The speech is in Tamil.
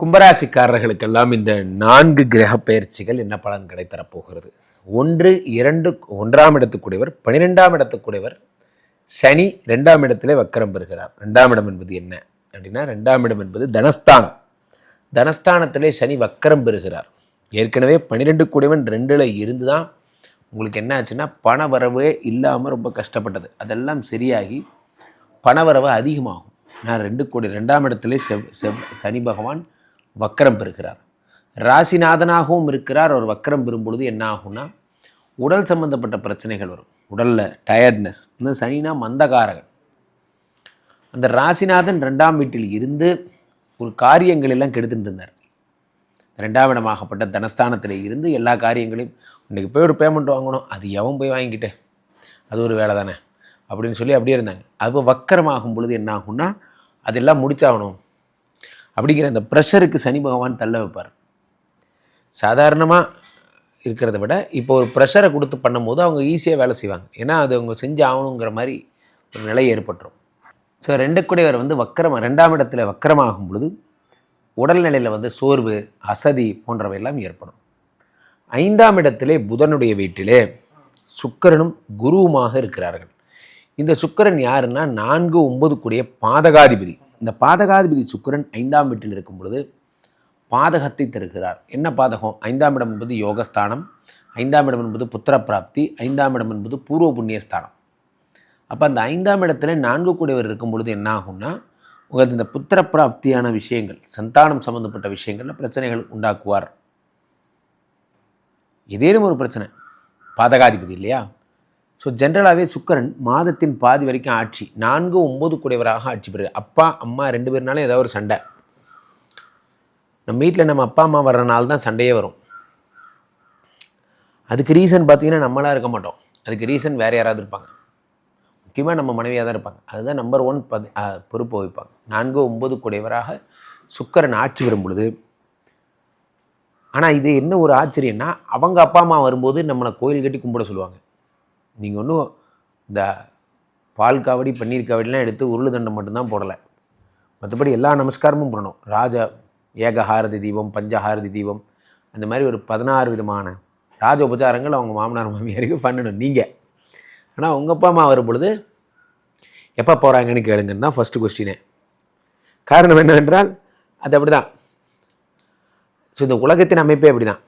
கும்பராசிக்காரர்களுக்கெல்லாம் இந்த நான்கு கிரக பயிற்சிகள் என்ன பலன்களை தரப்போகிறது? ஒன்று இரண்டு ஒன்றாம் இடத்துக்குடையவர் பனிரெண்டாம் இடத்துக்குடையவர் சனி ரெண்டாம் இடத்திலே வக்கரம் பெறுகிறார். ரெண்டாம் இடம் என்பது என்ன? அப்படின்னா ரெண்டாம் இடம் என்பது தனஸ்தானம். தனஸ்தானத்திலே சனி வக்கரம் பெறுகிறார். ஏற்கனவே பன்னிரெண்டு கூடியவன் ரெண்டில் இருந்து தான் உங்களுக்கு என்ன ஆச்சுன்னா பண வரவே இல்லாமல் ரொம்ப கஷ்டப்பட்டது. அதெல்லாம் சரியாகி பணவரவு அதிகமாகும். நான் ரெண்டு கோடி ரெண்டாம் இடத்துல செவ் செவ் சனி பகவான் வக்கரம் பெறுகிறார். ராசிநாதனாகவும் இருக்கிறார். அவர் வக்கரம் பெறும்பொழுது என்ன ஆகும்னா உடல் சம்பந்தப்பட்ட பிரச்சனைகள் வரும். உடலில் டயர்ட்னஸ் இந்த சனினா மந்தகாரகன். அந்த ராசிநாதன் ரெண்டாம் வீட்டில் இருந்து ஒரு காரியங்கள் எல்லாம் கெடுத்துட்டு இருந்தார். ரெண்டாம் இடமாகப்பட்ட தனஸ்தானத்தில் இருந்து எல்லா காரியங்களையும் இன்றைக்கி போய் ஒரு பேமெண்ட் வாங்கணும். அது எவன் போய் வாங்கிக்கிட்டேன் அது ஒரு வேலை தானே அப்படின்னு சொல்லி அப்படியே இருந்தாங்க. அது வக்கரமாகும் பொழுது என்ன ஆகும்னா அதெல்லாம் முடிச்சாகணும். அப்படிங்கிற அந்த ப்ரெஷருக்கு சனி பகவான் தள்ள வைப்பார். சாதாரணமாக இருக்கிறத விட இப்போ ஒரு ப்ரெஷரை கொடுத்து பண்ணும்போது அவங்க ஈஸியாக வேலை செய்வாங்க. ஏன்னா அது அவங்க செஞ்சு ஆகணுங்கிற மாதிரி ஒரு நிலை ஏற்பட்டுரும். ஸோ ரெண்டு கூடியவர் வந்து வக்கரம் ரெண்டாம் இடத்துல வக்கரமாகும் பொழுது உடல்நிலையில் வந்து சோர்வு அசதி போன்றவையெல்லாம் ஏற்படும். ஐந்தாம் இடத்திலே புதனுடைய வீட்டிலே சுக்கிரனும் குருவுமாக இருக்கிறார்கள். இந்த சுக்கரன் யாருன்னா நான்கு ஒன்பது கூடிய பாதகாதிபதி. இந்த பாதகாதிபதி சுக்கிரன் ஐந்தாம் வீட்டில் இருக்கும் பொழுது பாதகத்தை தருகிறார். என்ன பாதகம்? ஐந்தாம் இடம் என்பது யோகஸ்தானம் ஐந்தாம் இடம் என்பது புத்திர பிராப்தி ஐந்தாம் இடம் என்பது பூர்வ புண்ணியஸ்தானம் அப்போ அந்த ஐந்தாம் இடத்துல நான்கு கூடியவர் இருக்கும் பொழுது என்ன ஆகும்னா உங்களுக்கு இந்த புத்திர பிராப்தியான விஷயங்கள் சந்தானம் சம்மந்தப்பட்ட விஷயங்களில் பிரச்சனைகள் உண்டாக்குவார். ஏதேனும் ஒரு பிரச்சனை. பாதகாதிபதி இல்லையா? ஸோ ஜென்ரலாகவே சுக்கரன் மாதத்தின் பாதி வரைக்கும் ஆட்சி நான்கு ஒம்பது கூடியவராக ஆட்சி பெறுகிறார். அப்பா அம்மா ரெண்டு பேர்னாலும் ஏதாவது ஒரு சண்டை. நம்ம வீட்டில் நம்ம அப்பா அம்மா வர்ற நாள் தான் சண்டையே வரும். அதுக்கு ரீசன் பார்த்தீங்கன்னா நம்மளாக இருக்க மாட்டோம். அதுக்கு ரீசன் வேறு யாராவது இருப்பாங்க. முக்கியமாக நம்ம மனைவியாக தான் இருப்பாங்க. அதுதான் நம்பர் ஒன் பதி பொறுப்பு வகிப்பாங்க. நான்கு ஒம்பது கூடியவராக சுக்கரன் ஆட்சி பெறும் பொழுது ஆனால் இது என்ன ஒரு ஆச்சரியம்னா அவங்க அப்பா அம்மா வரும்போது நம்மளை கோயில் கட்டி கும்பிட சொல்லுவாங்க. நீங்கள் ஒன்றும் இந்த பால் காவடி பன்னீர் காவடிலாம் எடுத்து உருளு தண்டை மட்டும்தான் போடலை. மற்றபடி எல்லா நமஸ்காரமும் பண்ணணும் ராஜ ஏகஹாரதி தீபம் பஞ்சஹாரதி தீபம் அந்த மாதிரி ஒரு பதினாறு விதமான ராஜ உபச்சாரங்கள் அவங்க மாமனார் மாமியாருக்கு பண்ணணும். நீங்கள் ஆனால் உங்கள் அப்பா அம்மா வரும் பொழுது எப்போ போகிறாங்கன்னு கேளுங்கன்னு தான் ஃபஸ்ட்டு கொஸ்டினே காரணம் என்னவென்றால் அது அப்படி தான் ஸோ இந்த உலகத்தின் அமைப்பே அப்படி தான்